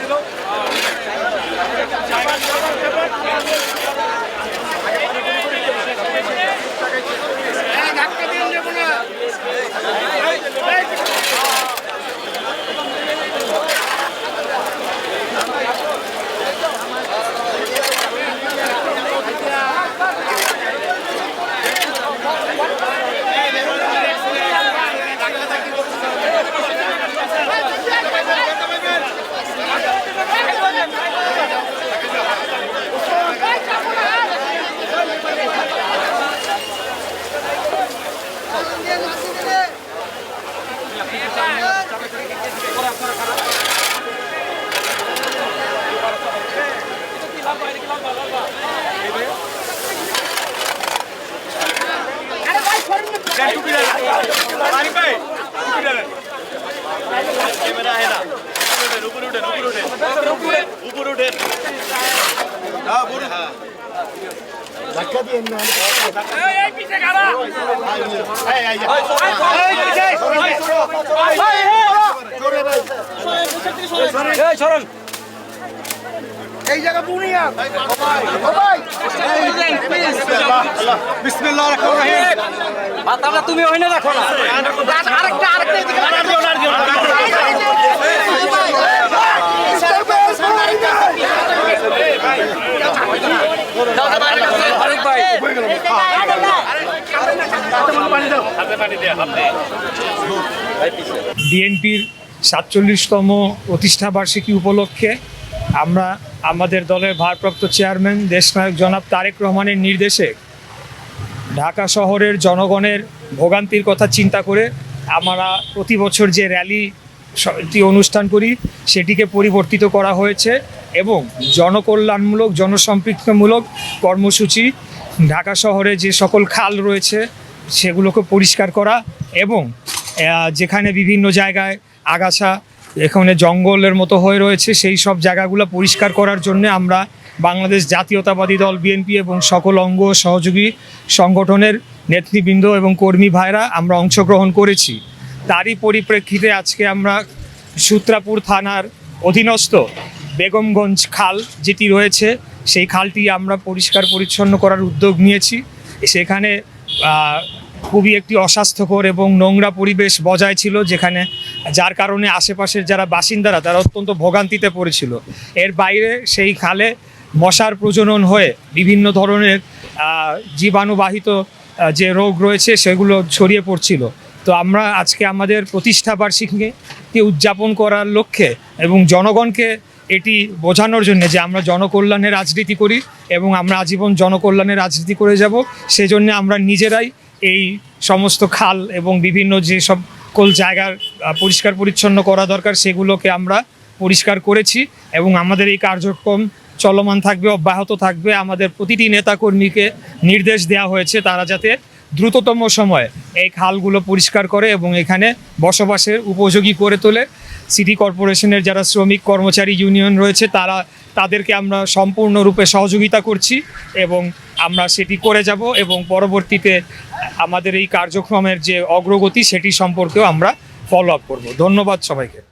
দিল এই জায়গা বুনিয়া মাথাটা তুমি ওখানে রাখো না। আরেকটা আরেকটা বিএনপির সাতচল্লিশতম প্রতিষ্ঠা বার্ষিকী উপলক্ষে আমরা আমাদের দলের ভারপ্রাপ্ত চেয়ারম্যান, দেশনায়ক জনাব তারেক রহমানের নির্দেশে ঢাকা শহরের জনগণের ভোগান্তির কথা চিন্তা করে আমরা প্রতি বছর যে র্যালি অনুষ্ঠান করি, সেটিকে পরিবর্তিত করা হয়েছে এবং জনকল্যাণমূলক, জনসম্পৃক্তমূলক কর্মসূচি, ঢাকা শহরে যে সকল খাল রয়েছে, সেগুলোকে পরিষ্কার করা এবং যেখানে বিভিন্ন জায়গায় আগাছা এখানে জঙ্গলের মতো হয়ে রয়েছে, সেই সব জায়গাগুলো পরিষ্কার করার জন্য আমরা বাংলাদেশ জাতীয়তাবাদী দল, বিএনপি এবং সকল অঙ্গ সহযোগী সংগঠনের নেতৃবৃন্দ এবং কর্মী ভাইরা আমরা অংশগ্রহণ করেছি। তারই পরিপ্রেক্ষিতে আজকে আমরা সূত্রাপুর থানার অধীনস্থ বেগমগঞ্জ খাল যেটি রয়েছে, সেই খালটি আমরা পরিষ্কার পরিচ্ছন্ন করার উদ্যোগ নিয়েছি। সেখানে খুবই একটি অস্বাস্থ্যকর এবং নোংরা পরিবেশ বজায় ছিল, যেখানে যার কারণে আশেপাশের যারা বাসিন্দারা, তারা অত্যন্ত ভোগান্তিতে পড়েছিল। এর বাইরে সেই খালে মশার প্রজনন হয়ে বিভিন্ন ধরনের জীবাণুবাহিত যে রোগ রয়েছে সেগুলো ছড়িয়ে পড়ছিল। তো আমরা আজকে আমাদের প্রতিষ্ঠা বার্ষিকীকে উদযাপন করার লক্ষ্যে এবং জনগণকে এটি বোঝানোর জন্য যে আমরা জনকল্যাণের রাজনীতি করি এবং আমরা আজীবন জনকল্যাণের রাজনীতি করে যাব, সেজন্য আমরা নিজেরাই এই সমস্ত খাল এবং বিভিন্ন যে সব কোল জায়গার পরিষ্কার পরিচ্ছন্ন করা দরকার, সেগুলোকে আমরা পরিষ্কার করেছি এবং আমাদের এই কার্যক্রম চলমান থাকবে, অব্যাহত থাকবে। আমাদের প্রতিটি নেতাকর্মীকে নির্দেশ দেওয়া হয়েছে তারা যাতে দ্রুততম সময়ে এই খালগুলো পরিষ্কার করে এবং এখানে বসবাসের উপযোগী করে তোলে। সিটি কর্পোরেশনের যারা শ্রমিক কর্মচারী ইউনিয়ন রয়েছে, তারা, তাদেরকে আমরা সম্পূর্ণরূপে সহযোগিতা করছি এবং আমরা সেটি করে যাব এবং পরবর্তীতে আমাদের এই কার্যক্রমের যে অগ্রগতি, সেটি সম্পর্কেও আমরা ফলো আপ করব। ধন্যবাদ সবাইকে।